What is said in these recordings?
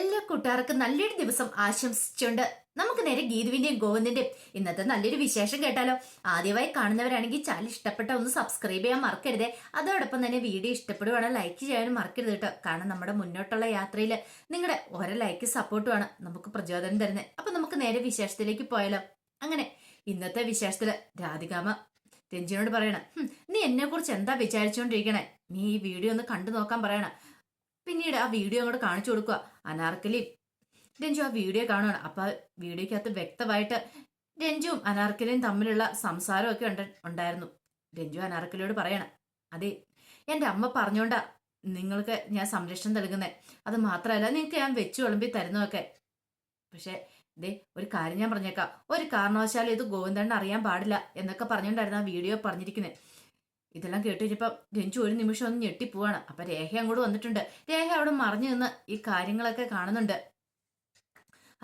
എല്ലാ കൂട്ടുകാർക്കും നല്ലൊരു ദിവസം ആശംസിച്ചുകൊണ്ട് നമുക്ക് നേരെ ഗീതുവിന്റെയും ഗോവിന്ദിന്റെയും ഇന്നത്തെ നല്ലൊരു വിശേഷം കേട്ടാലോ? ആദ്യമായി കാണുന്നവരാണെങ്കിൽ ചാനൽ ഇഷ്ടപ്പെട്ട ഒന്ന് സബ്സ്ക്രൈബ് ചെയ്യാൻ മറക്കരുത്. അതോടൊപ്പം തന്നെ വീഡിയോ ഇഷ്ടപ്പെടുവാണെങ്കിൽ ലൈക്ക് ചെയ്യാനും മറക്കരുത് കേട്ടോ. കാരണം നമ്മുടെ മുന്നോട്ടുള്ള യാത്രയിൽ നിങ്ങളുടെ ഓരോ ലൈക്ക് സപ്പോർട്ടുമാണ് നമുക്ക് പ്രചോദനം തരുന്നത് അപ്പൊ നമുക്ക് നേരെ വിശേഷത്തിലേക്ക് പോയാലോ? അങ്ങനെ ഇന്നത്തെ വിശേഷത്തിൽ രാധികാമ രഞ്ജിനോട് പറയണം നീ എന്നെ കുറിച്ച് എന്താ വിചാരിച്ചുകൊണ്ടിരിക്കണേ നീ ഈ വീഡിയോ ഒന്ന് കണ്ടു നോക്കാൻ പറയണം. പിന്നീട് ആ വീഡിയോ അങ്ങോട്ട് കാണിച്ചു കൊടുക്കുക അനാർക്കലി രഞ്ജു ആ വീഡിയോ കാണുകയാണ് അപ്പൊ ആ വീഡിയോക്കകത്ത് വ്യക്തമായിട്ട് രഞ്ജുവും അനാർക്കലിയും തമ്മിലുള്ള സംസാരമൊക്കെ ഉണ്ട് ഉണ്ടായിരുന്നു. രഞ്ജു അനാർക്കലിയോട് പറയണം അതെ എന്റെ അമ്മ പറഞ്ഞോണ്ടാ നിങ്ങൾക്ക് ഞാൻ സംരക്ഷണം നൽകുന്നത് അത് മാത്രമല്ല നിങ്ങൾക്ക് ഞാൻ വെച്ചു വിളമ്പി തരുന്നതൊക്കെ. പക്ഷെ ദേ ഒരു കാര്യം ഞാൻ പറഞ്ഞേക്കാം. ഒരു കാരണവശാലും ഇത് ഗോവിന്ദൻ അറിയാൻ പാടില്ല എന്നൊക്കെ പറഞ്ഞുകൊണ്ടായിരുന്നു ആ വീഡിയോ പറഞ്ഞിരിക്കുന്നത് ഇതെല്ലാം കേട്ട് കഴിഞ്ഞപ്പോൾ രഞ്ജു ഒരു നിമിഷം ഒന്ന് ഞെട്ടിപ്പോവാണ്. അപ്പൊ രേഖ അങ്ങോട്ട് വന്നിട്ടുണ്ട്. രേഖ അവിടെ മറിഞ്ഞു നിന്ന് ഈ കാര്യങ്ങളൊക്കെ കാണുന്നുണ്ട്.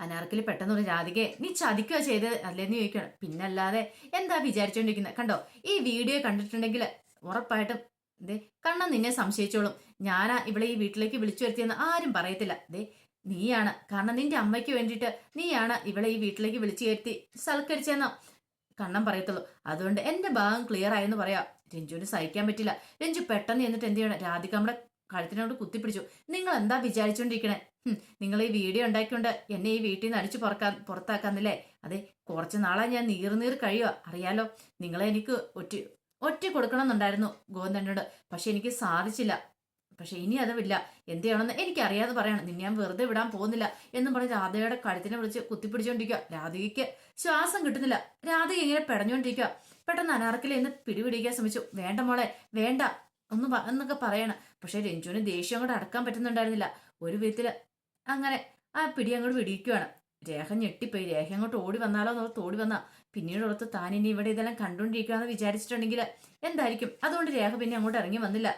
അനാർക്കലി പെട്ടെന്ന് ഒരു രാധികയെ നീ ചതിക്കുക ചെയ്തത് അല്ലേന്ന് ചോദിക്കണം പിന്നല്ലാതെ എന്താ വിചാരിച്ചോണ്ടിരിക്കുന്നത് കണ്ടോ ഈ വീഡിയോ കണ്ടിട്ടുണ്ടെങ്കിൽ ഉറപ്പായിട്ടും ദേ കണ്ണ നിന്നെ സംശയിച്ചോളും. ഞാനാ ഇവിടെ ഈ വീട്ടിലേക്ക് വിളിച്ചു വരുത്തിയെന്ന് ആരും പറയത്തില്ല. ദേ നീയാണ്. കാരണം നിന്റെ അമ്മയ്ക്ക് വേണ്ടിയിട്ട് നീയാണ് ഇവളെ ഈ വീട്ടിലേക്ക് വിളിച്ചു കയറ്റി സൽക്കരിച്ചെന്നോ കണ്ണം പറയത്തുള്ളൂ. അതുകൊണ്ട് എന്റെ ഭാഗം ക്ലിയർ ആയെന്ന് പറയാം. രഞ്ജുവിന് സഹിക്കാൻ പറ്റില്ല. രഞ്ജു പെട്ടെന്ന് എന്നിട്ട് എന്ത് ചെയ്യണം? രാധിക നമ്മുടെ കഴുത്തിനോട് കുത്തിപ്പിടിച്ചു. നിങ്ങൾ എന്താ വിചാരിച്ചോണ്ടിരിക്കണേ? നിങ്ങൾ ഈ വീഡിയോ ഉണ്ടാക്കിക്കൊണ്ട് എന്നെ ഈ വീട്ടിൽ നിന്ന് അടിച്ചു പുറക്കാൻ പുറത്താക്കാന്നില്ലേ? അതെ കുറച്ച് നാളെ ഞാൻ നീർ നീർ കഴിയുക. അറിയാലോ നിങ്ങളെ എനിക്ക് ഒറ്റ ഒറ്റ കൊടുക്കണമെന്നുണ്ടായിരുന്നു ഗോവിന്ദനോട്. പക്ഷെ എനിക്ക് സാധിച്ചില്ല. പക്ഷെ ഇനി അതുമില്ല എന്ത് ചെയ്യണമെന്ന് എനിക്കറിയാതെ പറയണം. നിന്നെ ഞാൻ വെറുതെ വിടാൻ പോകുന്നില്ല എന്നും പറഞ്ഞ് രാധയുടെ കഴുത്തിനെ വിളിച്ച് കുത്തിപ്പിടിച്ചോണ്ടിരിക്കുക രാധികയ്ക്ക് ശ്വാസം കിട്ടുന്നില്ല. രാധിക ഇങ്ങനെ പെടഞ്ഞോണ്ടിരിക്കുക പെട്ടെന്ന് അനാർക്കിലെ എന്ന് പിടിപിടിക്കാൻ ശ്രമിച്ചു. വേണ്ട മോളെ വേണ്ട ഒന്ന് എന്നൊക്കെ പറയണം. പക്ഷെ രഞ്ജുവിന് ദേഷ്യം അങ്ങോട്ട് അടക്കാൻ പറ്റുന്നുണ്ടായിരുന്നില്ല. ഒരു വിധത്തിൽ അങ്ങനെ ആ പിടി അങ്ങോട്ട് പിടിക്കുകയാണ് രേഖ ഞെട്ടിപ്പോയി. രേഖ അങ്ങോട്ട് ഓടി വന്നാലോ എന്നോർത്ത് ഓടി വന്നാ. പിന്നീട് ഓർത്ത് താൻ ഇനി ഇവിടെ ഇതെല്ലാം കണ്ടുകൊണ്ടിരിക്കുകയെന്ന് വിചാരിച്ചിട്ടുണ്ടെങ്കിൽ എന്തായിരിക്കും? അതുകൊണ്ട് രേഖ പിന്നെ അങ്ങോട്ട് ഇറങ്ങി വന്നില്ല.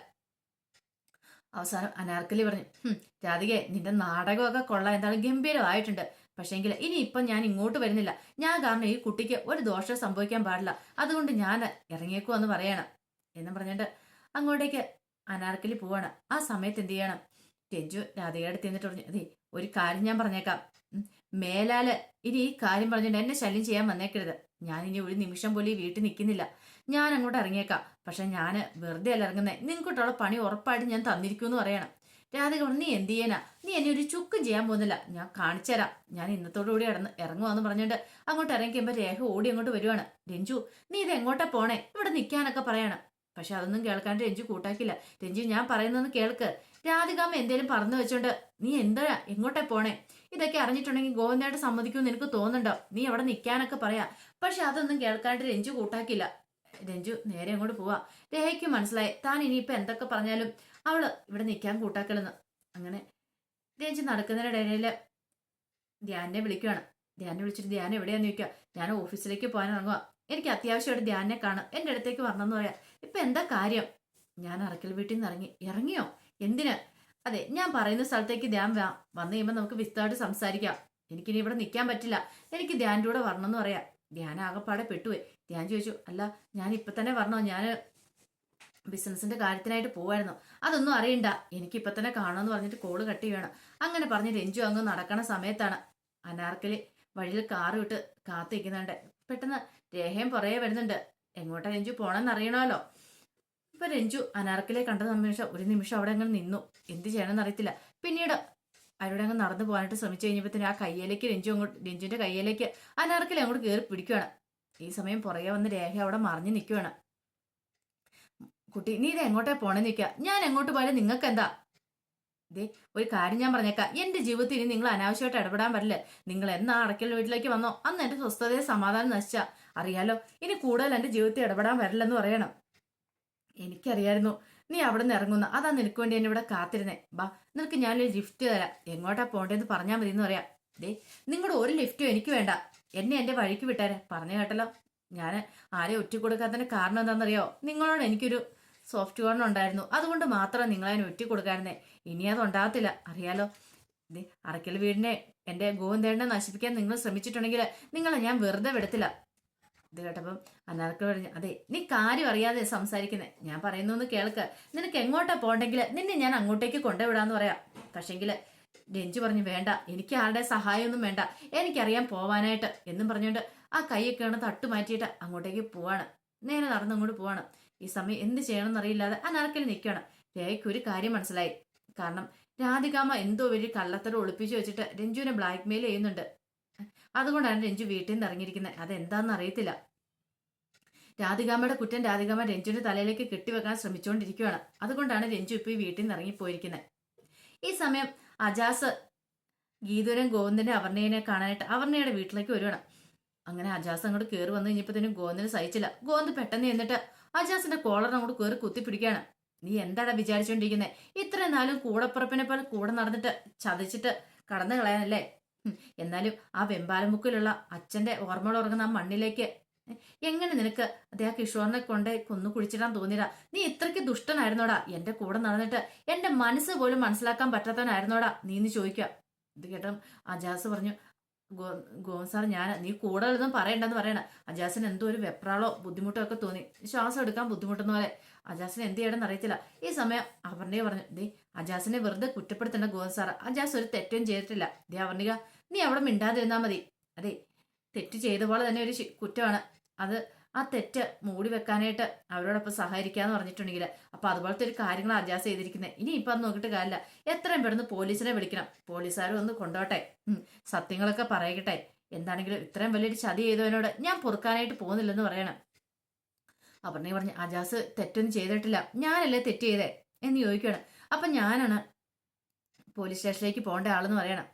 അവസാനം അനാർക്കലി പറഞ്ഞു "ഹും, രാധികെ നിന്റെ നാടകമൊക്കെ കൊള്ളാം എന്തായാലും ഗംഭീരമായിട്ടുണ്ട്. പക്ഷേങ്കിൽ ഇനി ഇപ്പം ഞാൻ ഇങ്ങോട്ട് വരുന്നില്ല. ഞാൻ കാരണം ഈ കുട്ടിക്ക് ഒരു ദോഷം സംഭവിക്കാൻ പാടില്ല. അതുകൊണ്ട് ഞാൻ ഇറങ്ങിയേക്കോ എന്ന് പറയണം. എന്ന് പറഞ്ഞിട്ട് അങ്ങോട്ടേക്ക് അനാർക്കലി പോവാണ്. ആ സമയത്ത് എന്ത് ചെയ്യണം? രഞ്ജു രാധികയുടെ അടുത്ത് എന്നിട്ട് പറഞ്ഞു അതെ ഒരു കാര്യം ഞാൻ പറഞ്ഞേക്കാം. മേലാൽ ഇനി ഈ കാര്യം പറഞ്ഞിട്ട് എന്നെ ശല്യം ചെയ്യാൻ വന്നേക്കരുത്. ഞാൻ ഇനി ഒരു നിമിഷം പോലും ഈ വീട്ടിൽ നിൽക്കുന്നില്ല. ഞാൻ അങ്ങോട്ട് ഇറങ്ങിയേക്കാം. പക്ഷെ ഞാൻ വെറുതെ അല്ല ഇറങ്ങുന്നത് നിങ്ങൾക്കിട്ടുള്ള പണി ഉറപ്പായിട്ട് ഞാൻ തന്നിരിക്കുമെന്ന് പറയണം. രാധിക നീ എന്ത് ചെയ്യാനാ? നീ എന്നെ ഒരു ചുക്കും ചെയ്യാൻ പോകുന്നില്ല. ഞാൻ കാണിച്ചുതരാം ഞാൻ ഇന്നത്തോടുകൂടി ഇടന്ന് ഇറങ്ങുവാന്ന് പറഞ്ഞിട്ട് അങ്ങോട്ട് ഇറങ്ങിക്കുമ്പോൾ രേഖ ഓടി അങ്ങോട്ട് വരുവാണ്. രഞ്ജു നീ ഇത് എങ്ങോട്ടാ പോണേ? ഇവിടെ നിൽക്കാനൊക്കെ പറയണം. പക്ഷെ അതൊന്നും കേൾക്കാണ്ട് രഞ്ജു കൂട്ടാക്കില്ല. രഞ്ജു ഞാൻ പറയുന്നതെന്ന് കേൾക്ക്. രാധികാമ്മ എന്തേലും പറഞ്ഞു വെച്ചോണ്ട് നീ എന്താ എങ്ങോട്ടേ പോണേ? ഇതൊക്കെ അറിഞ്ഞിട്ടുണ്ടെങ്കിൽ ഗോവിന്ദായിട്ട് സമ്മതിക്കുമെന്ന് എനിക്ക് തോന്നുന്നുണ്ടോ? നീ അവിടെ നിൽക്കാനൊക്കെ പറയാ. പക്ഷെ അതൊന്നും കേൾക്കാണ്ട് രഞ്ജു കൂട്ടാക്കില്ല. രഞ്ജു നേരെ അങ്ങോട്ട് പോവാ. രേഖയ്ക്ക് മനസ്സിലായി താൻ ഇനിയിപ്പോ എന്തൊക്കെ പറഞ്ഞാലും അവൾ ഇവിടെ നിൽക്കാൻ കൂട്ടാക്കലെന്ന്. അങ്ങനെ രഞ്ജു നടക്കുന്നതിനിടയിൽ ധ്യാനെ വിളിക്കുകയാണ് ധ്യാനെ വിളിച്ചിട്ട് ധ്യാനം എവിടെയാന്ന് ചോദിക്കുക? ഞാൻ ഓഫീസിലേക്ക് പോകാൻ ഇറങ്ങുക എനിക്ക് അത്യാവശ്യമായിട്ട് ധ്യാനെ കാണാം എന്റെ അടുത്തേക്ക് വരണമെന്ന് പറയാം. ഇപ്പൊ എന്താ കാര്യം? ഞാൻ അറക്കൽ വീട്ടിൽ നിന്ന് ഇറങ്ങി. ഇറങ്ങിയോ? എന്തിന്? അതെ ഞാൻ പറയുന്ന സ്ഥലത്തേക്ക് ധ്യാൻ വാ- വന്നു കഴിയുമ്പോൾ നമുക്ക് വിസ്തമായിട്ട് സംസാരിക്കാം. എനിക്കിനി ഇവിടെ നിൽക്കാൻ പറ്റില്ല. എനിക്ക് ധ്യാന്റെ കൂടെ വരണമെന്ന് പറയാം. ധ്യാൻ ആകെപ്പാടെ പെട്ടുപോയി. ധ്യാൻ ചോദിച്ചു അല്ല ഞാൻ ഇപ്പൊ തന്നെ പറഞ്ഞോ ഞാൻ ബിസിനസിന്റെ കാര്യത്തിനായിട്ട് പോവായിരുന്നു. അതൊന്നും അറിയണ്ട. എനിക്ക് ഇപ്പൊ തന്നെ കാണുമെന്ന് പറഞ്ഞിട്ട് കോൾ കട്ട് ചെയ്യണം. അങ്ങനെ പറഞ്ഞ് രഞ്ജു അങ്ങ് നടക്കണ സമയത്താണ് അനാർക്കലി വഴിയിൽ കാറ് വിട്ട് കാത്തിരിക്കുന്നുണ്ട്. പെട്ടെന്ന് രേഖയും പുറകെ വരുന്നുണ്ട്. എങ്ങോട്ടാ രഞ്ജു പോണെന്ന് അറിയണമല്ലോ ഇപ്പൊ രഞ്ജു അനാർക്കലെ കണ്ട നിമിഷം ഒരു നിമിഷം അവിടെ അങ്ങനെ നിന്നു. എന്ത് ചെയ്യണമെന്ന് അറിയത്തില്ല. പിന്നീട് അവരുടെ അങ്ങ് നടന്നു പോകാനായിട്ട് ശ്രമിച്ചു കഴിഞ്ഞപ്പോഴത്തേന് ആ കയ്യിലേക്ക് രഞ്ജു അങ്ങോട്ട് രഞ്ജുവിന്റെ കയ്യിലേക്ക് അനാർക്കലെ അങ്ങോട്ട് കയറി പിടിക്കുകയാണ് ഈ സമയം പുറകെ വന്ന് രേഖ അവിടെ മറിഞ്ഞു നിൽക്കുകയാണ് കുട്ടി നീ ഇത് എങ്ങോട്ടേ പോണേ? നിൽക്കുക ഞാൻ എങ്ങോട്ട് പോയാലും നിങ്ങൾക്ക് എന്താ ദേ ഒരു കാര്യം ഞാൻ പറഞ്ഞേക്കാം. എന്റെ ജീവിതത്തിൽ ഇനി നിങ്ങൾ അനാവശ്യമായിട്ട് ഇടപെടാൻ പറ്റില്ല. നിങ്ങൾ എന്നാ അടക്കൽ വീട്ടിലേക്ക് വന്നോ? അന്ന് എന്റെ സ്വസ്ഥതയെ സമാധാനം നശിച്ച. അറിയാലോ ഇനി കൂടുതൽ എന്റെ ജീവിതത്തിൽ ഇടപെടാൻ വരില്ലെന്ന് പറയണം. എനിക്കറിയായിരുന്നു. നീ അവിടെ നിന്ന് ഇറങ്ങുന്ന. അതാ നിനക്ക് വേണ്ടി എന്നെ ഇവിടെ കാത്തിരുന്നേ. ബാ നിനക്ക് ഞാനൊരു ലിഫ്റ്റ് തരാം. എങ്ങോട്ടാ പോണ്ടേന്ന് പറഞ്ഞാൽ മതി എന്ന് പറയാം. ദേ നിങ്ങളുടെ ഒരു ലിഫ്റ്റും എനിക്ക് വേണ്ട. എന്നെ എന്റെ വഴിക്ക് വിട്ടേരെ. പറഞ്ഞു കേട്ടല്ലോ. ഞാൻ ആരെ ഒറ്റ കൊടുക്കാത്തതിന് കാരണം എന്താണെന്നറിയോ? നിങ്ങളോട് എനിക്കൊരു സോഫ്റ്റ് കോർണർ ഉണ്ടായിരുന്നു. അതുകൊണ്ട് മാത്രം നിങ്ങളെ ഒറ്റ കൊടുക്കായിരുന്നേ ഇനി അത് ഉണ്ടാകത്തില്ല. അറിയാലോ? അറക്കൽ വീടിനെ എന്റെ ഗോവിന്ദേണ്ണെ നശിപ്പിക്കാൻ നിങ്ങൾ ശ്രമിച്ചിട്ടുണ്ടെങ്കിൽ നിങ്ങളെ ഞാൻ വെറുതെ വിടത്തില്ല. ഇത് കേട്ടപ്പം അനാർക്ക് പറഞ്ഞു അതെ നീ കാര്യം അറിയാതെ സംസാരിക്കുന്നേ. ഞാൻ പറയുന്നു കേൾക്ക്. നിനക്ക് എങ്ങോട്ടാ പോണ്ടെങ്കിൽ നിന്നെ ഞാൻ അങ്ങോട്ടേക്ക് കൊണ്ടുവിടാന്ന് പറയാം. പക്ഷെങ്കിൽ രഞ്ജു പറഞ്ഞു വേണ്ട എനിക്ക് ആരുടെ സഹായമൊന്നും വേണ്ട. എനിക്കറിയാൻ പോവാനായിട്ട് എന്നും പറഞ്ഞുകൊണ്ട് ആ കൈയൊക്കെ ആണ് തട്ടു മാറ്റിയിട്ട് അങ്ങോട്ടേക്ക് പോവാണ്. നേരെ നടന്ന് അങ്ങോട്ട് പോവാണ്. ഈ സമയം എന്ത് ചെയ്യണമെന്ന് അറിയില്ലാതെ ആ നരക്കിൽ നിൽക്കുകയാണ്. രേഖയ്ക്ക് ഒരു കാര്യം മനസ്സിലായി. കാരണം രാധികാമ എന്തോ വലിയ കള്ളത്തരം ഒളിപ്പിച്ചു വെച്ചിട്ട് രഞ്ജുവിനെ ബ്ലാക്ക് മെയിൽ ചെയ്യുന്നുണ്ട്. അതുകൊണ്ടാണ് രഞ്ജു വീട്ടിൽ നിന്ന് ഇറങ്ങിയിരിക്കുന്നത്. അതെന്താണെന്ന് അറിയത്തില്ല. രാധികാമയുടെ കുറ്റം രാധികാമ രഞ്ജുവിന്റെ തലയിലേക്ക് കെട്ടിവെക്കാൻ ശ്രമിച്ചുകൊണ്ടിരിക്കുകയാണ്. അതുകൊണ്ടാണ് രഞ്ജു ഇപ്പോൾ ഈ വീട്ടിൽ നിന്ന് ഇറങ്ങിപ്പോയിരിക്കുന്നത്. ഈ സമയം അജാസ് ഗീതുവിനും ഗോവിന്ദന്റെ അവർണയെ കാണാനായിട്ട് അവർണയുടെ വീട്ടിലേക്ക് വരുവാണ്. അങ്ങനെ അജാസ് അങ്ങോട്ട് കയറി വന്നു കഴിഞ്ഞപ്പോഴത്തേനും ഗോവിന്ദന് സഹിച്ചില്ല. ഗോവിന്ദ് പെട്ടെന്ന് എന്നിട്ട് അജാസിന്റെ കോളർ അങ്ങോട്ട് കയറി കുത്തിപ്പിടിക്കുകയാണ്. നീ എന്താടാ വിചാരിച്ചോണ്ടിരിക്കുന്നത് ഇത്രയും നാളും കൂടപ്പുറപ്പിനെ പോലെ കൂടെ നടന്നിട്ട് ചതിച്ചിട്ട് കടന്നു കളയാനല്ലേ? എന്നാലും ആ വെമ്പാലമുക്കിലുള്ള അച്ഛന്റെ ഓർമ്മകൾ ഉറങ്ങുന്ന ആ മണ്ണിലേക്ക് എങ്ങനെ നിനക്ക്? അദ്ദേഹം കിഷോറിനെ കൊണ്ട് കൊന്നു കുഴിച്ചിടാൻ തോന്നിയടാ നീ ഇത്രയ്ക്ക് ദുഷ്ടനായിരുന്നോടാ. എന്റെ കൂടെ നടന്നിട്ട് എന്റെ മനസ്സ് പോലും മനസ്സിലാക്കാൻ പറ്റാത്തവനായിരുന്നോടാ നീ എന്ന് ചോദിക്കുക. ഇത് കേട്ടോ അജാസ് പറഞ്ഞു ഗോ ഗോവൻ സാർ ഞാൻ നീ കൂടുതലൊന്നും പറയണ്ടെന്ന് പറയണ അജാസിന് എന്തോ ഒരു വെപ്രാളോ ബുദ്ധിമുട്ടോ ഒക്കെ തോന്നി. ശ്വാസം എടുക്കാൻ ബുദ്ധിമുട്ടെന്ന് പോലെ. അജാസിന് എന്ത് ചെയ്യണമെന്ന് അറിയത്തില്ല. ഈ സമയം അപർണിക പറഞ്ഞു ദേ അജാസിനെ വെറുതെ കുറ്റപ്പെടുത്തേണ്ട ഗോവൻ സാർ അജാസ് ഒരു തെറ്റും ചെയ്തിട്ടില്ല. ദേ അവർണിക നീ അവിടെ മിണ്ടാതിരുന്നാ മതി. അതെ തെറ്റ് ചെയ്ത പോലെ തന്നെ ഒരു കുറ്റമാണ്. അത് ആ തെറ്റ് മൂടി വെക്കാനായിട്ട് അവരോടൊപ്പം സഹകരിക്കാന്ന് പറഞ്ഞിട്ടുണ്ടെങ്കിൽ അപ്പൊ അതുപോലത്തെ ഒരു കാര്യങ്ങൾ അജാസ് ചെയ്തിരിക്കുന്നത് ഇനി ഇപ്പൊ അത് നോക്കിയിട്ട് കാര്യമില്ല. എത്രയും പെട്ടെന്ന് പോലീസിനെ വിളിക്കണം. പോലീസുകാരും ഒന്ന് കൊണ്ടോട്ടെ. സത്യങ്ങളൊക്കെ പറയട്ടെ. എന്താണെങ്കിലും ഇത്രയും വലിയൊരു ചതി ചെയ്തവനോട് ഞാൻ പൊറുക്കാനായിട്ട് പോകുന്നില്ലെന്ന് പറയണം. അപർണ പറഞ്ഞു അജാസ് തെറ്റൊന്നും ചെയ്തിട്ടില്ല. ഞാനല്ലേ തെറ്റ് ചെയ്തേ? എന്ന് ചോദിക്കുകയാണ് അപ്പൊ ഞാനാണ് പോലീസ് സ്റ്റേഷനിലേക്ക് പോകേണ്ട ആളെന്ന് പറയണം.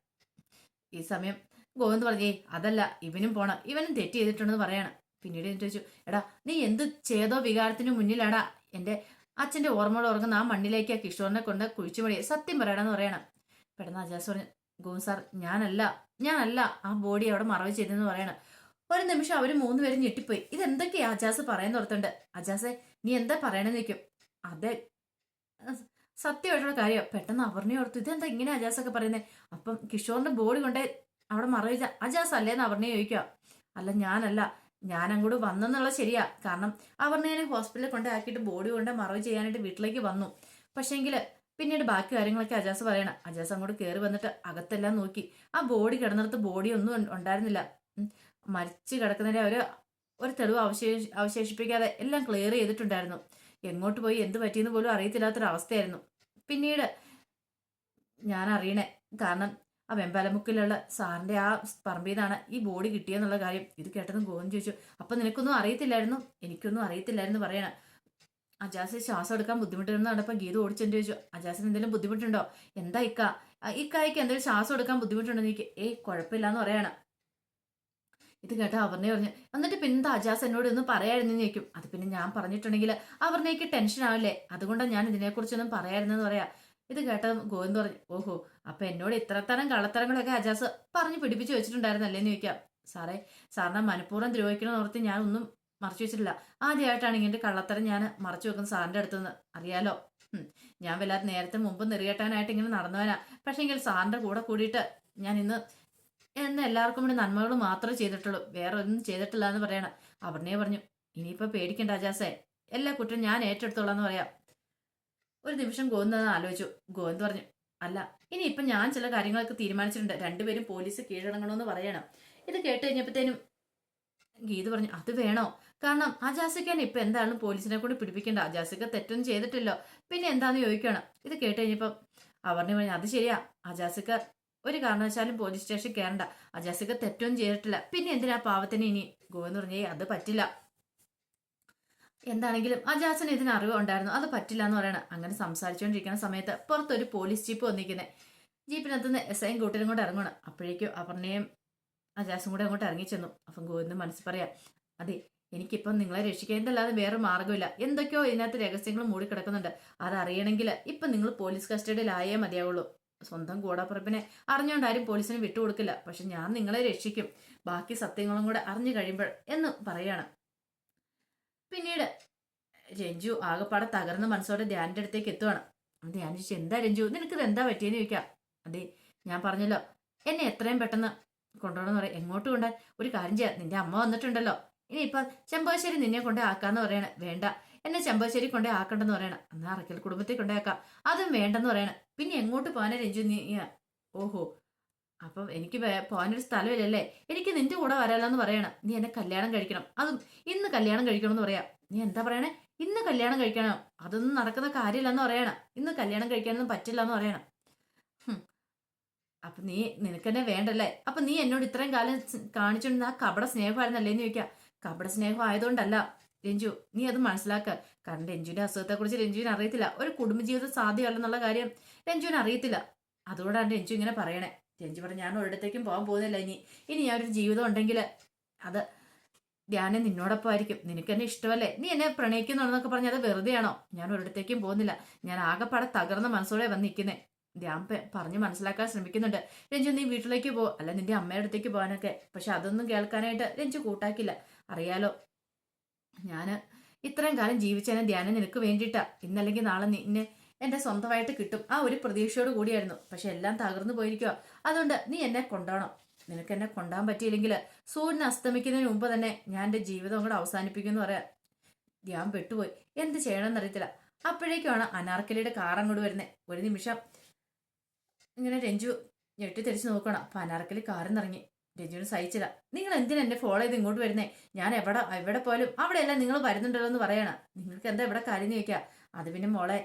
ഈ സമയം ഗോവിന്ദ് പറഞ്ഞേ അതല്ല ഇവനും പോണം. ഇവനും തെറ്റ് ചെയ്തിട്ടുണ്ടെന്ന് പറയണം. പിന്നീട് എന്നിട്ട് ചോദിച്ചു എടാ നീ എന്ത് ചെയ്തോ വികാരത്തിന് മുന്നിലാടാ? എന്റെ അച്ഛന്റെ ഓർമ്മകൾ ഉറങ്ങുന്ന ആ മണ്ണിലേക്ക് ആ കിഷോറിനെ കൊണ്ട് കുഴിച്ചു മടിയെ സത്യം പറയണമെന്ന് പറയണം. പെട്ടെന്ന് അജാസ് പറഞ്ഞു ഗോവിന്ദ് സാർ ഞാനല്ല ഞാനല്ല ആ ബോഡി അവിടെ മറവ് ചെയ്തെന്ന് പറയണം. ഒരു നിമിഷം അവർ മൂന്നുപേരും ഞെട്ടിപ്പോയി. ഇതെന്തൊക്കെയാ? അജാസ് പറയുന്ന ഓർത്തുണ്ട്. അജാസെ നീ എന്താ പറയണെന്ന് നിൽക്കും അതെ സത്യമായിട്ടുള്ള കാര്യം. പെട്ടെന്ന് അവർണി ഓർത്തു. ഇതെന്താ ഇങ്ങനെ അജാസൊക്കെ പറയുന്നത് അപ്പം കിഷോറിന്റെ ബോഡി കൊണ്ട് അവിടെ മറവിച്ച അജാസ് അല്ലേന്ന് അവർണയെ ചോദിക്കുക. അല്ല ഞാനല്ല. ഞാൻ അങ്ങോട്ട് വന്നെന്നുള്ളത് ശരിയാ. കാരണം അവർണയെ ഹോസ്പിറ്റലിൽ കൊണ്ട് ആക്കിയിട്ട് ബോഡി കൊണ്ട് മറവ് ചെയ്യാനായിട്ട് വീട്ടിലേക്ക് വന്നു. പക്ഷേങ്കിൽ പിന്നീട് ബാക്കി കാര്യങ്ങളൊക്കെ അജാസ് പറയണം. അജാസ് അങ്ങോട്ട് കയറി വന്നിട്ട് അകത്തെല്ലാം നോക്കി. ആ ബോഡി കിടന്നിടത്ത് ബോഡി ഒന്നും ഉണ്ടായിരുന്നില്ല. മരിച്ചു കിടക്കുന്നതിന്റെ ഒരു ഒരു തെളിവ് അവശേഷി അവശേഷിപ്പിക്കാതെ എല്ലാം ക്ലിയർ ചെയ്തിട്ടുണ്ടായിരുന്നു. എങ്ങോട്ട് പോയി എന്ത് പറ്റിയെന്ന് പോലും അറിയത്തില്ലാത്തൊരവസ്ഥയായിരുന്നു. പിന്നീട് ഞാൻ അറിയണേ കാരണം ആ വെമ്പാലമുക്കിലുള്ള സാറിന്റെ ആ പറമ്പിൽ നിന്നാണ് ഈ ബോഡി കിട്ടിയെന്നുള്ള കാര്യം. ഇത് കേട്ടതും ഗോവൻ ചോദിച്ചു അപ്പൊ നിനക്കൊന്നും അറിയത്തില്ലായിരുന്നു? എനിക്കൊന്നും അറിയത്തില്ലായിരുന്നു പറയണ. അജാസ് ശ്വാസം എടുക്കാൻ ബുദ്ധിമുട്ടുണ്ടെന്ന് കണ്ടപ്പോൾ ഗീത ഓടിച്ചെന്ന് ചോദിച്ചു അജാസിന് എന്തെങ്കിലും ബുദ്ധിമുട്ടുണ്ടോ? എന്താ ഇക്ക? ഇക്കായ്ക്ക് എന്തെങ്കിലും ശ്വാസം എടുക്കാൻ ബുദ്ധിമുട്ടുണ്ടോ എനിക്ക് ഏയ് കുഴപ്പമില്ലാന്ന് പറയണം. ഇത് കേട്ട അവർണെ പറഞ്ഞു എന്നിട്ട് പിന്നെ അജാസ് എന്നോട് ഒന്നും പറയായിരുന്നു ചോദിക്കും. അത് പിന്നെ ഞാൻ പറഞ്ഞിട്ടുണ്ടെങ്കിൽ അവർണയ്ക്ക് ടെൻഷൻ ആവില്ലേ? അതുകൊണ്ടാണ് ഞാൻ ഇതിനെക്കുറിച്ചൊന്നും പറയായിരുന്നെന്ന് പറയാ. ഇത് കേട്ടത് ഗോവിന്ദ് പറഞ്ഞു ഓഹോ അപ്പൊ എന്നോട് ഇത്രത്തരം കള്ളത്തരങ്ങളൊക്കെ അജാസ് പറഞ്ഞു പിടിപ്പിച്ചു വെച്ചിട്ടുണ്ടായിരുന്നല്ലേ എന്ന് ചോദിക്കാം. സാറേ സാറിനെ മനഃപൂർവം ദ്രോഹിക്കണമെന്ന് ഓർത്ത് ഞാൻ ഒന്നും മറച്ചു വെച്ചിട്ടില്ല. ആദ്യമായിട്ടാണ് ഇങ്ങനെ കള്ളത്തരം ഞാൻ മറച്ചു വെക്കുന്നത് സാറിന്റെ അടുത്തുനിന്ന്. അറിയാലോ? ഞാൻ വല്ലാതെ നേരത്തെ മുമ്പ് നിറയട്ടാനായിട്ട് ഇങ്ങനെ നടന്നവനാ. പക്ഷേങ്കിൽ സാറിന്റെ കൂടെ കൂടിയിട്ട് ഞാൻ ഇന്ന് എന്നെ എല്ലാവർക്കും വേണ്ടി നന്മകൾ മാത്രമേ ചെയ്തിട്ടുള്ളൂ. വേറെ ഒന്നും ചെയ്തിട്ടില്ല എന്ന് പറയണം. അവർണയെ പറഞ്ഞു ഇനിയിപ്പോ പേടിക്കണ്ട അജാസേ. എല്ലാ കുറ്റം ഞാൻ ഏറ്റെടുത്തോളാം എന്ന് പറയാം. ഒരു നിമിഷം ഗോവിന്ദ് അത് ആലോചിച്ചു. ഗോവിന്ദ് പറഞ്ഞു അല്ല ഇനി ഇപ്പൊ ഞാൻ ചില കാര്യങ്ങളൊക്കെ തീരുമാനിച്ചിട്ടുണ്ട്. രണ്ടുപേരും പോലീസ് കീഴടങ്ങണമെന്ന് പറയണം. ഇത് കേട്ട് കഴിഞ്ഞപ്പോഴത്തേനും ഗീത് പറഞ്ഞു അത് വേണോ? കാരണം അജാസിക്കാൻ ഇപ്പൊ എന്തായാലും പോലീസിനെ കൂടി പിടിപ്പിക്കണ്ട. അജാസിക്ക തെറ്റൊന്നും ചെയ്തിട്ടില്ലോ. പിന്നെ എന്താന്ന് ചോദിക്കണം? ഇത് കേട്ട് കഴിഞ്ഞപ്പം അവർണി പറഞ്ഞു അത് ശരിയാ. അജാസിക്ക ഒരു കാരണവശാലും പോലീസ് സ്റ്റേഷൻ കയറണ്ട. അജാസിക്ക തെറ്റൊന്നും ചെയ്തിട്ടില്ല. പിന്നെ എന്തിനാ പാവത്തിന് ഇനി? ഗോവെന്ന് പറഞ്ഞേ അത് പറ്റില്ല. എന്താണെങ്കിലും അജാസിന് ഇതിന് അറിവ് ഉണ്ടായിരുന്നു അത് പറ്റില്ല എന്ന് പറയണം. അങ്ങനെ സംസാരിച്ചുകൊണ്ടിരിക്കുന്ന സമയത്ത് പുറത്തൊരു പോലീസ് ജീപ്പ് വന്നിരിക്കുന്നത് ജീപ്പിനകത്തുനിന്ന് എസ് ഐയും കൂട്ടരും കൂടെ ഇറങ്ങണം അപ്പോഴേക്കും അപർണയും അജാസും കൂടെ അങ്ങോട്ട് ഇറങ്ങിച്ചെന്നു അപ്പം ഗോവിന്ദ് മനസ്സിൽ പറയാം അതെ എനിക്കിപ്പം നിങ്ങളെ രക്ഷിക്കേണ്ടല്ലാതെ വേറെ മാർഗമില്ല. എന്തൊക്കെയോ ഇതിനകത്ത് രഹസ്യങ്ങൾ മൂടിക്കിടക്കുന്നുണ്ട്. അതറിയണമെങ്കിൽ ഇപ്പം നിങ്ങൾ പോലീസ് കസ്റ്റഡിയിലായേ മതിയാവുള്ളൂ. സ്വന്തം കൂടാപ്പുറപ്പിനെ അറിഞ്ഞുകൊണ്ട് ആരും പോലീസിന് വിട്ടുകൊടുക്കില്ല. പക്ഷെ ഞാൻ നിങ്ങളെ രക്ഷിക്കും. ബാക്കി സത്യങ്ങളും കൂടെ അറിഞ്ഞു കഴിയുമ്പോൾ എന്ന് പറയാണ്. പിന്നീട് രഞ്ജു ആകെപ്പാടെ തകർന്ന മനസ്സോടെ ധ്യാനിന്റെ അടുത്തേക്ക് എത്തുവാണ്. ധ്യാൻ ചോദിച്ചു എന്താ രഞ്ജു? നിനക്കിത് എന്താ പറ്റിയെന്ന് ചോദിക്കാം. അതെ ഞാൻ പറഞ്ഞല്ലോ എന്നെ എത്രയും പെട്ടെന്ന് കൊണ്ടുപോകണമെന്ന് പറയാം. എങ്ങോട്ട് കൊണ്ട് ഒരു കാര്യം ചെയ്യാം. നിന്റെ അമ്മ വന്നിട്ടുണ്ടല്ലോ. ഇനി ഇപ്പൊ ചെമ്പാശ്ശേരി നിന്നെ കൊണ്ടേ ആക്കാന്ന് പറയണേ. വേണ്ട. എന്നെ ചെമ്പാശ്ശേരി കൊണ്ടേ ആക്കണ്ടെന്ന് പറയണം. എന്നാ അറക്കൽ കുടുംബത്തിൽ കൊണ്ടേ ആക്കാം. അതും വേണ്ടെന്ന് പറയണേ. പിന്നെ എങ്ങോട്ട് പോകാനാ രഞ്ജു? നീ ഓഹോ അപ്പം എനിക്ക് പോകാനൊരു സ്ഥലമില്ലല്ലേ? എനിക്ക് നിന്റെ കൂടെ വരാലോന്ന് പറയണം. നീ എന്നെ കല്യാണം കഴിക്കണം. അതും ഇന്ന് കല്യാണം കഴിക്കണം എന്ന് പറയാം. നീ എന്താ പറയണേ? ഇന്ന് കല്യാണം കഴിക്കണം. അതൊന്നും നടക്കുന്ന കാര്യമില്ലെന്ന് പറയണം. ഇന്ന് കല്യാണം കഴിക്കാനൊന്നും പറ്റില്ല എന്ന് പറയണം. അപ്പൊ നീ നിനക്കെന്നെ വേണ്ടല്ലേ? അപ്പൊ നീ എന്നോട് ഇത്രയും കാലം കാണിച്ചോണ്ട് ആ കപട സ്നേഹമായിരുന്നല്ലേ എന്ന് ചോദിക്കാം. കപട സ്നേഹം ആയതുകൊണ്ടല്ല. രഞ്ജു നീ അത് മനസ്സിലാക്കുക കാരണം രഞ്ജുവിന്റെ അസുഖത്തെ കുറിച്ച് രഞ്ജുവിന് അറിയത്തില്ല. ഒരു കുടുംബജീവിതം സാധ്യമല്ലെന്നുള്ള കാര്യം രഞ്ജുവിന് അറിയത്തില്ല. അതുകൊണ്ടാണ് രഞ്ജു ഇങ്ങനെ പറയണേ. രഞ്ജു പറഞ്ഞു ഞാൻ ഒരിടത്തേക്കും പോകാൻ പോകുന്നില്ല ഇനി. ഇനി ഞാൻ ഒരു ജീവിതം ഉണ്ടെങ്കിൽ അത് ധ്യാനം നിന്നോടൊപ്പം ആയിരിക്കും. നിനക്ക് എന്നെ ഇഷ്ടമല്ലേ? നീ എന്നെ പ്രണയിക്കുന്നുണ്ടെന്നൊക്കെ പറഞ്ഞ് അത് വെറുതെയാണോ? ഞാൻ ഒരിടത്തേക്കും പോകുന്നില്ല. ഞാൻ ആകെപ്പാടെ തകർന്ന മനസ്സോടെ വന്ന് നിൽക്കുന്നേ. ധ്യാൻ പറഞ്ഞ് മനസ്സിലാക്കാൻ ശ്രമിക്കുന്നുണ്ട്. രഞ്ജു നീ വീട്ടിലേക്ക് പോ. അല്ല നിന്റെ അമ്മയുടെ അടുത്തേക്ക് പോകാനൊക്കെ. പക്ഷെ അതൊന്നും കേൾക്കാനായിട്ട് രഞ്ജു കൂട്ടാക്കില്ല. അറിയാലോ ഞാൻ ഇത്രയും കാലം ജീവിച്ചതിനെ ധ്യാനം നിനക്ക് വേണ്ടിയിട്ടാ. ഇന്നല്ലെങ്കിൽ നാളെ നിന്നെ എന്റെ സ്വന്തമായിട്ട് കിട്ടും. ആ ഒരു പ്രതീക്ഷയോട് കൂടിയായിരുന്നു. പക്ഷെ എല്ലാം തകർന്നു പോയിരിക്കുക അതുകൊണ്ട് നീ എന്നെ കൊണ്ടുപോകണം നിനക്ക് എന്നെ കൊണ്ടാൻ പറ്റിയില്ലെങ്കിൽ സൂര്യൻ അസ്തമിക്കുന്നതിന് മുമ്പ് തന്നെ ഞാൻ എന്റെ ജീവിതം കൂടെ അവസാനിപ്പിക്കുമെന്ന് പറയാം. ഞാൻ പെട്ടുപോയി. എന്ത് ചെയ്യണമെന്ന് അറിയത്തില്ല അപ്പോഴേക്കുമാണ് അനാർക്കലിയുടെ കാർ അങ്ങോട്ട് വരുന്നത്. ഒരു നിമിഷം ഇങ്ങനെ രഞ്ജു ഞെട്ടിത്തെരിച്ച് നോക്കണം അപ്പൊ അനാർക്കലി കാറിന്നിറങ്ങി. രഞ്ജുവിന് സഹിച്ചില്ല. നിങ്ങൾ എന്തിനാ എന്നെ ഫോളോ ചെയ്ത് ഇങ്ങോട്ട് വരുന്നേ? ഞാൻ എവിടെ എവിടെ പോയാലും അവിടെയല്ല നിങ്ങൾ വരുന്നുണ്ടല്ലോ എന്ന് പറയണം. നിങ്ങൾക്ക് എന്താ ഇവിടെ കാര്യം ചോദിക്കുക അത് പിന്നെ മോളെ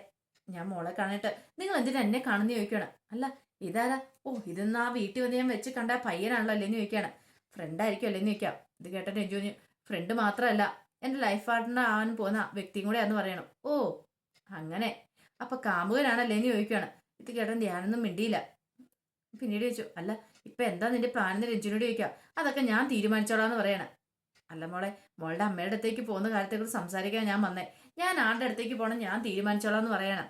ഞാൻ മോളെ കാണിട്ട്. നിങ്ങൾ എന്തിനാ എന്നെ കാണുന്ന ചോദിക്കുകയാണ്. അല്ല ഇതാരാ? ഓ ഇതെന്ന് ആ വീട്ടിൽ വന്ന് ഞാൻ വെച്ച് കണ്ട പയ്യനാണല്ലോ അല്ലേന്ന് ചോദിക്കുകയാണ്. ഫ്രണ്ട് ആയിരിക്കും അല്ലേന്ന് ചോദിക്കാം. ഇത് കേട്ടിട്ട് എനിക്ക് തോന്നി ഫ്രണ്ട് മാത്രമല്ല എന്റെ ലൈഫ് പാർട്ട്ണർ ആവാൻ പോകുന്ന വ്യക്തിയും കൂടെ പറയണം. ഓ അങ്ങനെ. അപ്പൊ കാമുകനാണല്ലേന്ന് ചോദിക്കുകയാണ്. ഇത് കേട്ടൻ ധ്യാനൊന്നും മിണ്ടിയില്ല. പിന്നീട് ചോദിച്ചു അല്ല ഇപ്പൊ എന്താ നിന്റെ പ്ലാൻ എന്ന് രഞ്ജുനോട് ചോദിക്കാം അതൊക്കെ ഞാൻ തീരുമാനിച്ചോളാന്ന് പറയണം. അല്ല മോളെ മോളുടെ അമ്മയുടെ അടുത്തേക്ക് പോകുന്ന കാര്യത്തെക്കുറിച്ച് സംസാരിക്കാൻ ഞാൻ വന്നേ. ഞാൻ ആരുടെ അടുത്തേക്ക് പോകണം ഞാൻ തീരുമാനിച്ചോളാം എന്ന് പറയണം.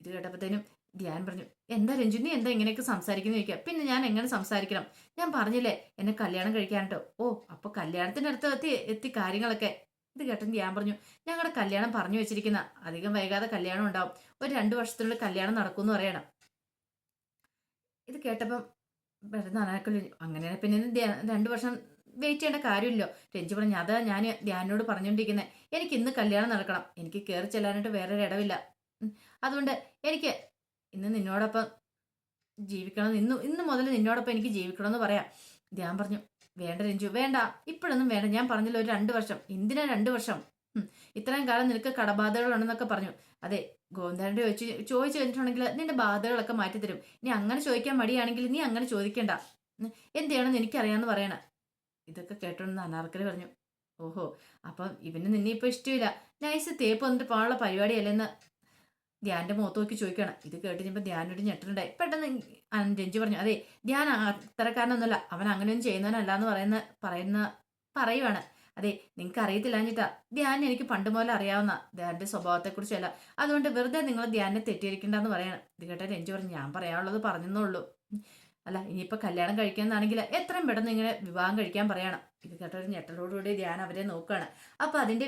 ഇത് കേട്ടപ്പോഴത്തേനും ധ്യാൻ പറഞ്ഞു എന്താ രഞ്ജു നീ എന്താ ഇങ്ങനെയൊക്കെ സംസാരിക്കുന്ന ചോദിക്കുക. പിന്നെ ഞാൻ എങ്ങനെ സംസാരിക്കണം? ഞാൻ പറഞ്ഞില്ലേ എന്നെ കല്യാണം കഴിക്കാനിട്ടോ ഓ അപ്പൊ കല്യാണത്തിന്റെ അടുത്ത് എത്തി എത്തി കാര്യങ്ങളൊക്കെ. ഇത് കേട്ടെന്ന് ധ്യാൻ പറഞ്ഞു ഞങ്ങളുടെ കല്യാണം പറഞ്ഞു വെച്ചിരിക്കുന്ന അധികം വൈകാതെ കല്യാണം ഉണ്ടാവും. ഒരു രണ്ടു വർഷത്തിനുള്ളിൽ കല്യാണം നടക്കുമെന്ന് പറയണം. ഇത് കേട്ടപ്പം വെറുതെ അനാക്കൽ അങ്ങനെ പിന്നെ രണ്ടു വർഷം വെയിറ്റ് ചെയ്യേണ്ട കാര്യമില്ലോ. രഞ്ജു പറഞ്ഞു അതാ ഞാൻ ധ്യാനോട് പറഞ്ഞുകൊണ്ടിരിക്കുന്നത് എനിക്ക് ഇന്ന് കല്യാണം നടക്കണം. എനിക്ക് കയറി ചെല്ലാനായിട്ട് വേറൊരു ഇടവില്ല. അതുകൊണ്ട് എനിക്ക് ഇന്ന് നിന്നോടൊപ്പം ജീവിക്കണം. ഇന്ന് ഇന്ന് മുതൽ നിന്നോടൊപ്പം എനിക്ക് ജീവിക്കണം എന്ന് പറയാം. ധ്യാൻ പറഞ്ഞു വേണ്ട രഞ്ജു വേണ്ട. ഇപ്പോഴൊന്നും വേണ്ട. ഞാൻ പറഞ്ഞല്ലോ ഒരു രണ്ട് വർഷം. എന്തിനാ രണ്ട് വർഷം. ഇത്രയും കാലം നിനക്ക് കടബാധകളുണ്ടെന്നൊക്കെ പറഞ്ഞു. അതെ ഗോവിന്ദാനോട് ചോദിച്ചു ചോദിച്ചു കഴിഞ്ഞിട്ടുണ്ടെങ്കിൽ നിന്റെ ബാധകളൊക്കെ മാറ്റിത്തരും. നീ അങ്ങനെ ചോദിക്കാൻ മടിയാണെങ്കിൽ നീ അങ്ങനെ ചോദിക്കണ്ട. എന്ത് ചെയ്യണമെന്ന് എനിക്കറിയാമെന്ന് പറയണ. ഇതൊക്കെ കേട്ടോണ്ട് അനാർക്കലി പറഞ്ഞു. ഓഹോ അപ്പം ഇവന് നിന്നെ ഇപ്പൊ ഇഷ്ടമില്ല നൈസ് തേപ്പ് വന്നിട്ട് പാടുള്ള പരിപാടിയല്ലെന്ന് ധ്യാന്റെ മുഖത്ത് നോക്കി ചോദിക്കണം. ഇത് കേട്ട് കഴിഞ്ഞപ്പോൾ ധ്യാനൊരു ഞെട്ടലുണ്ടായി. പെട്ടെന്ന് രഞ്ജു പറഞ്ഞു അതെ ധ്യാൻ അത്തരക്കാരനൊന്നുമല്ല. അവൻ അങ്ങനെയൊന്നും ചെയ്യുന്നവനല്ല എന്ന് പറയുന്ന പറയുന്ന പറയുവാണ്. അതെ നിങ്ങൾക്ക് അറിയത്തില്ല എന്നിട്ടാ ധ്യാൻ എനിക്ക് പണ്ട് മുതൽ അറിയാവുന്ന ധ്യാന്റെ സ്വഭാവത്തെക്കുറിച്ചല്ല. അതുകൊണ്ട് വെറുതെ നിങ്ങൾ ധ്യാനെ തെറ്റിയിരിക്കേണ്ടെന്ന് പറയണം. ഇത് കേട്ടാൽ രഞ്ജു പറഞ്ഞു ഞാൻ പറയാനുള്ളത് പറഞ്ഞെന്നേ ഉള്ളൂ. അല്ല ഇനിയിപ്പോൾ കല്യാണം കഴിക്കുന്നതാണെങ്കിൽ എത്രയും പെട്ടെന്ന് ഇങ്ങനെ വിവാഹം കഴിക്കാൻ പറയണം. ഇത് കേട്ടൊരു ഞെട്ടലോടുകൂടി ധ്യാൻ അവരെ നോക്കുകയാണ് അപ്പൊ അതിന്റെ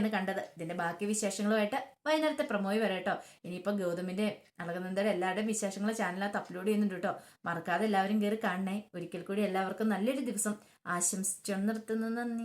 എന്ന് കണ്ടത്. ഇതിന്റെ ബാക്കി വിശേഷങ്ങളുമായിട്ട് വൈകുന്നേരത്തെ പ്രമോയി വരാട്ടോ ഇനിയിപ്പോ ഗൗതമിന്റെ അളകനന്ദയുടെ എല്ലാവരുടെയും വിശേഷങ്ങൾ ചാനലിനകത്ത് അപ്ലോഡ് ചെയ്യുന്നുണ്ട് കേട്ടോ. മറക്കാതെ എല്ലാവരും കയറി കാണണേ. ഒരിക്കൽ കൂടി എല്ലാവർക്കും നല്ലൊരു ദിവസം ആശംസിച്ചു നിർത്തുന്നു. നന്ദി.